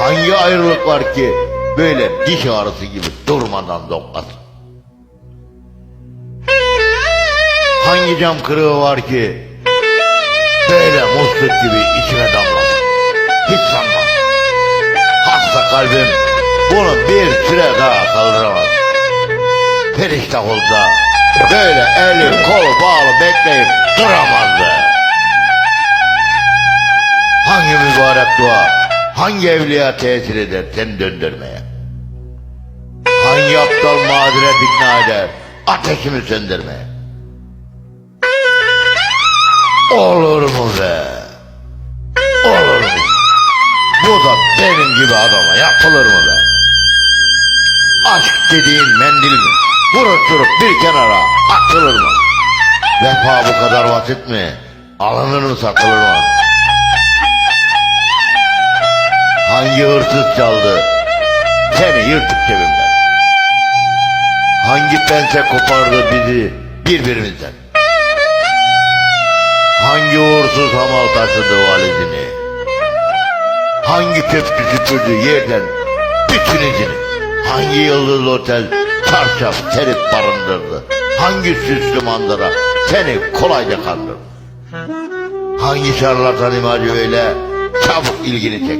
Hangi ayrılık var ki böyle diş ağrısı gibi durmadan doklasın? Hangi cam kırığı var ki böyle musluk gibi içime damlasın? Hiç sanmam. Hasta kalbim bunu bir süre daha kaldıramaz. Periştah olsa böyle eli kolu bağlı bekleyip duramazdı. Hangi mübarek dua, hangi evliya tesir eder seni döndürmeye? Hangi aptal mazeret ikna eder ateşimi söndürmeye? Olur mu be? Olur mu? Bu da benim gibi adama yapılır mı be? Aşk dediğin mendil mi? Buruşturup bir kenara atılır mı? Vefa bu kadar basit mi? Alınır mı satılır mı? Hangi hırsız çaldı? Seni yırtık cebimden. Hangi pense kopardı bizi birbirimizden? Hangi uğursuz hamal taşıdı valizini? Hangi köprü süpürdü yerden bütün izini? Hangi yıldızlı otel çarşaf serip barındırdı? Hangi süslü manzara seni kolayca kandırdı? Hangi şarlatan imajı öyle çabuk ilgini çekti?